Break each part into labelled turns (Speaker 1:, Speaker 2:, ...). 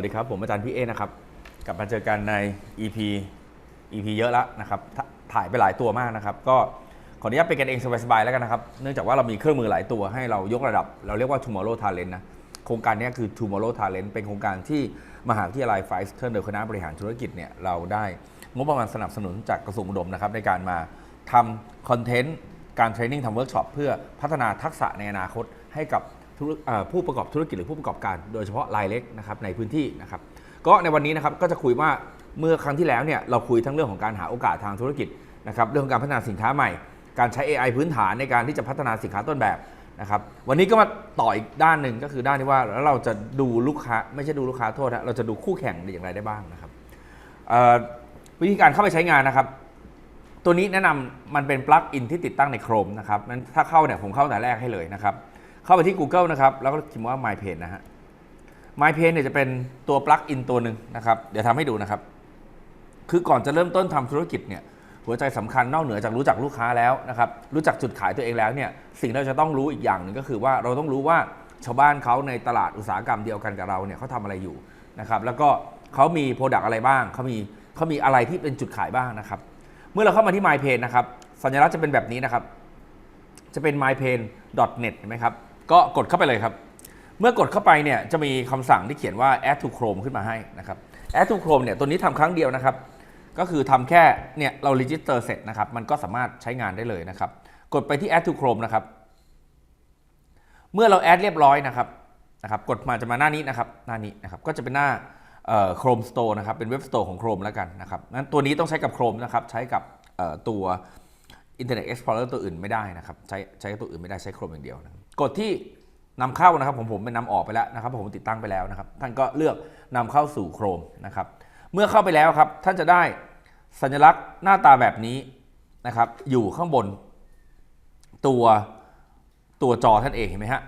Speaker 1: วัสดีครับ ผมอาจารย์พี่เอนะครับ กลับมาเจอกันใน EP EP เยอะแล้วนะครับถ่ายไปหลายตัวมากนะครับ ก็ขออนุญาตไปกันเองสบายๆแล้วกันนะครับ เนื่องจากว่าเรามีเครื่องมือหลายตัวให้เรายกระดับ เราเรียกว่า Tomorrow Talent นะโครงการนี้คือ Tomorrow Talent เป็นโครงการที่มหาวิทยาลัยไฟสเทิร์นโดยคณะบริหารธุรกิจเนี่ยเราได้งบประมาณสนับสนุนจากกระทรวงอุดมนะครับในการมาทำคอนเทนต์การเทรนนิ่งทำเวิร์กช็อปเพื่อพัฒนาทักษะในอนาคตให้กับ ผู้ประกอบธุรกิจหรือผู้ประกอบการ โดยเฉพาะรายเล็กนะครับในพื้นที่นะครับก็ในวันนี้นะครับก็จะคุยว่าเมื่อครั้งที่แล้วเนี่ยเราคุยทั้งเรื่องของการหาโอกาสทางธุรกิจนะครับเรื่องของการพัฒนาสินค้าใหม่ การใช้ AI พื้นฐานในการที่จะพัฒนาสินค้าต้นแบบนะครับวันนี้ก็มาต่ออีกด้านหนึ่งก็คือด้านที่ว่าแล้วเราจะดูลูกค้าไม่ใช่ดูลูกค้าโทษนะเราจะดูคู่แข่งได้อย่างไรได้บ้างนะครับวิธีการเข้าไปใช้งานนะครับ ตัวนี้แนะนำมันเป็นปลั๊กอินที่ติดตั้งใน Chrome นะครับนั้นถ้าเข้าเนี่ยผมเข้าแต่แรกให้เลยนะครับ เข้าไปที่ Google นะครับแล้วก็พิมพ์ว่า My Page นะฮะ My Page เนี่ยจะเป็นตัวปลั๊กอินตัวหนึ่งนะครับ เดี๋ยวทำให้ดูนะครับ คือก่อนจะเริ่มต้นทำธุรกิจเนี่ยหัวใจสำคัญนอกเหนือจากรู้จักลูกค้าแล้วนะครับ รู้จักจุดขายตัวเองแล้วเนี่ย สิ่งที่เราจะต้องรู้อีกอย่างหนึ่งก็คือว่าเราต้องรู้ว่าชาวบ้านเขาในตลาดอุตสาหกรรมเดียวกันกับเราเนี่ยเขาทำอะไรอยู่นะครับแล้วก็เขามีโปรดักอะไรบ้างเขามีเขามีอะไรที่เป็นจุดขายบ้างนะครับ เมื่อเราเข้ามาที่ MyPage นะครับสัญลักษณ์จะเป็นแบบนี้นะครับ จะเป็น mypage.net เห็นไหมครับ ก็กดเข้าไปเลยครับ เมื่อกดเข้าไปเนี่ยจะมีคำสั่งที่เขียนว่า add to Chrome ขึ้นมาให้นะครับ add to Chrome เนี่ยตัวนี้ทำครั้งเดียวนะครับ ก็คือทำแค่เนี่ยเรา register เสร็จนะครับ มันก็สามารถใช้งานได้เลยนะครับ กดไปที่ add to Chrome นะครับ เมื่อเราแอดเรียบร้อยนะครับนะครับกดมาจะมาหน้านี้นะครับหน้านี้นะครับก็จะเป็นหน้าเอ่อ Chrome Store นะครับเป็นเว็บ Store ของ Chrome แล้วกันนะครับนั้นตัวนี้ต้องใช้กับ Chrome นะครับใช้กับตัว Internet Explorer ตัวอื่นไม่ได้นะครับ ใช้ใช้ตัวอื่นไม่ได้ใช้ Chrome อย่างเดียวนะ กดที่นำเข้านะครับผมผมเป็นนำออกไปแล้วนะครับผมติดตั้งไปแล้วนะครับ ท่านก็เลือกนำเข้าสู่ Chrome นะครับ เมื่อเข้าไปแล้วครับ ท่านจะได้สัญลักษณ์หน้าตาแบบนี้นะครับ อยู่ข้างบน ตัวตัวจอท่านเองเห็นไหมฮะ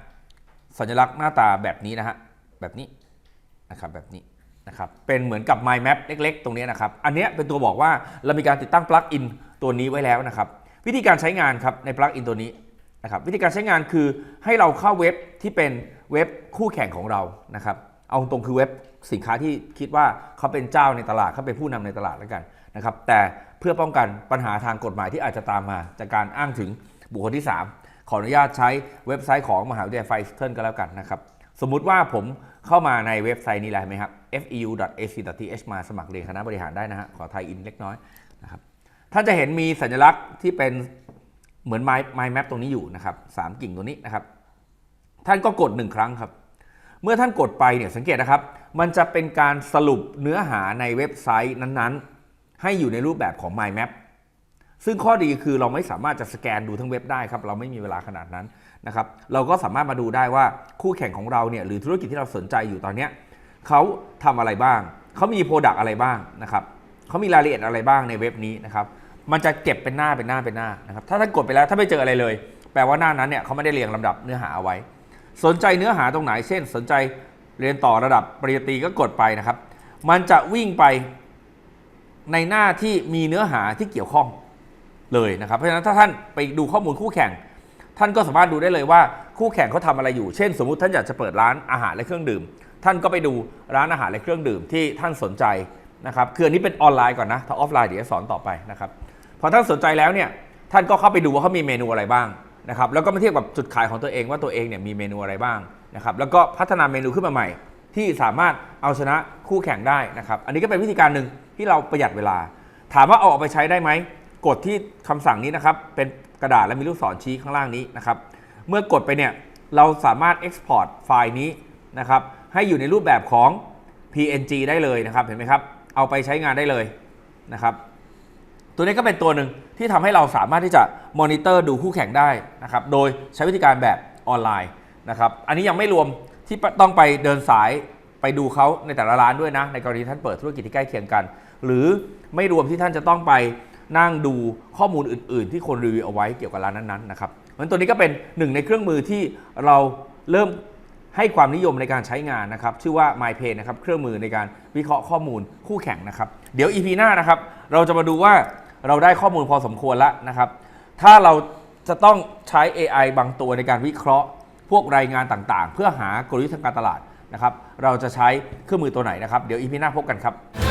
Speaker 1: สัญลักษณ์หน้าตาแบบนี้นะฮะแบบนี้นะครับแบบนี้นะครับเป็นเหมือนกับ My Map เล็ก ๆ ตรงนี้นะครับ อันนี้เป็นตัวบอกว่าเรามีการติดตั้งปลั๊กอินตัวนี้ไว้แล้วนะครับ วิธีการใช้งานครับในปลั๊กอินตัวนี้ นะครับวิธีการใช้งานคือให้เราเข้าเว็บที่เป็นเว็บคู่แข่งของเรานะครับเอาตรงคือเว็บสินค้าที่คิดว่าเขาเป็นเจ้าในตลาดเขาเป็นผู้นำในตลาดแล้วกันนะครับแต่เพื่อป้องกันปัญหาทางกฎหมายที่อาจจะตามมา จากการอ้างถึงบุคคลที่ 3 ขออนุญาตใช้เว็บไซต์ของมหาวิทยาลัยไฟเทิร์นก็แล้วกันนะครับสมมุติว่าผมเข้ามาใน웹ไซต์นี้แล้วเห็นไหมครับ feu.ac.th มาสมัครเรียนคณะบริหารได้นะฮะขอไทยอินเล็กน้อยนะครับท่านจะเห็นมีสัญลักษณ์ที่เป็น เหมือน My My Map ตรงนี้อยู่นะครับสามกิ่งตัวนี้นะครับ ท่านก็กดหนึ่งครั้งครับ เมื่อท่านกดไปเนี่ยสังเกตนะครับ มันจะเป็นการสรุปเนื้อหาในเว็บไซต์นั้นๆ ให้อยู่ในรูปแบบของ My Map ซึ่งข้อดีคือเราไม่สามารถจะสแกนดูทั้งเว็บได้ครับ เราไม่มีเวลาขนาดนั้นนะครับ เราก็สามารถมาดูได้ว่าคู่แข่งของเราเนี่ยหรือธุรกิจที่เราสนใจอยู่ตอนนี้เขาทำอะไรบ้าง เขามีโปรดักอะไรบ้างนะครับ เขามีรายละเอียดอะไรบ้างในเว็บนี้นะครับ มันจะเก็บเป็นหน้าเป็นหน้าเป็นหน้านะครับถ้าท่านกดไปแล้วถ้าไม่เจออะไรเลย แปลว่าหน้านั้นเนี่ยเขาไม่ได้เรียงลำดับเนื้อหาเอาไว้ สนใจเนื้อหาตรงไหน เช่น สนใจเรียนต่อระดับปริญญาตรีก็กดไปนะครับ มันจะวิ่งไปในหน้าที่มีเนื้อหาที่เกี่ยวข้องเลยนะครับ เพราะฉะนั้นถ้าท่านไปดูข้อมูลคู่แข่ง ท่านก็สามารถดูได้เลยว่าคู่แข่งเขาทำอะไรอยู่ เช่น สมมุติท่านอยากจะเปิดร้านอาหารและเครื่องดื่ม ท่านก็ไปดูร้านอาหารและเครื่องดื่มที่ท่านสนใจนะครับคืออันนี้เป็นออนไลน์ก่อนนะ ถ้าออฟไลน์เดี๋ยวสอนต่อไปนะครับ พอท่านสนใจแล้วเนี่ยท่านก็เข้าไปดูว่าเขามีเมนูอะไรบ้างนะครับแล้วก็มาเทียบกับจุดขายของตัวเองว่าตัวเองเนี่ยมีเมนูอะไรบ้างนะครับแล้วก็พัฒนาเมนูขึ้นมาใหม่ ที่สามารถเอาชนะคู่แข่งได้นะครับอันนี้ก็เป็นวิธีการหนึ่งที่เราประหยัดเวลา ถามว่าเอาออกไปใช้ได้ไหมกดที่คำสั่งนี้นะครับเป็นกระดาษและมีลูกศรชี้ข้างล่างนี้นะครับเมื่อกดไปเนี่ยเราสามารถ Export ไฟล์นี้นะครับให้อยู่ในรูปแบบของ PNG ได้เลยนะครับเห็นไหมครับเอาไปใช้งานได้เลยนะครับ ตัวนี้ก็เป็นตัวหนึ่งที่ทำให้เราสามารถที่จะมอนิเตอร์ดูคู่แข่งได้นะครับโดยใช้วิธีการแบบออนไลน์นะครับอันนี้ยังไม่รวมที่ต้องไปเดินสายไปดูเขาในแต่ละร้านด้วยนะ ในกรณีท่านเปิดธุรกิจที่ใกล้เคียงกัน หรือไม่รวมที่ท่านจะต้องไปนั่งดูข้อมูลอื่น ๆ ที่คนรีวิวเอาไว้เกี่ยวกับร้านนั้นๆนะครับเพราะฉะนั้นตัวนี้ก็เป็นหนึ่งในเครื่องมือที่เราเริ่มให้ความนิยมในการใช้งานนะครับชื่อว่า MyPay นะครับเครื่องมือในการวิเคราะห์ข้อมูลคู่แข่งนะครับ เดี๋ยว EP หน้านะครับเราจะมาดูว่า เราได้ข้อมูลพอสมควรแล้วนะครับ ถ้าเราจะต้องใช้ AI บางตัวในการวิเคราะห์ พวกรายงานต่างๆ เพื่อหากลยุทธ์ทางการตลาดนะครับ เราจะใช้เครื่องมือตัวไหนนะครับ เดี๋ยวอีพีหน้าพบกันครับ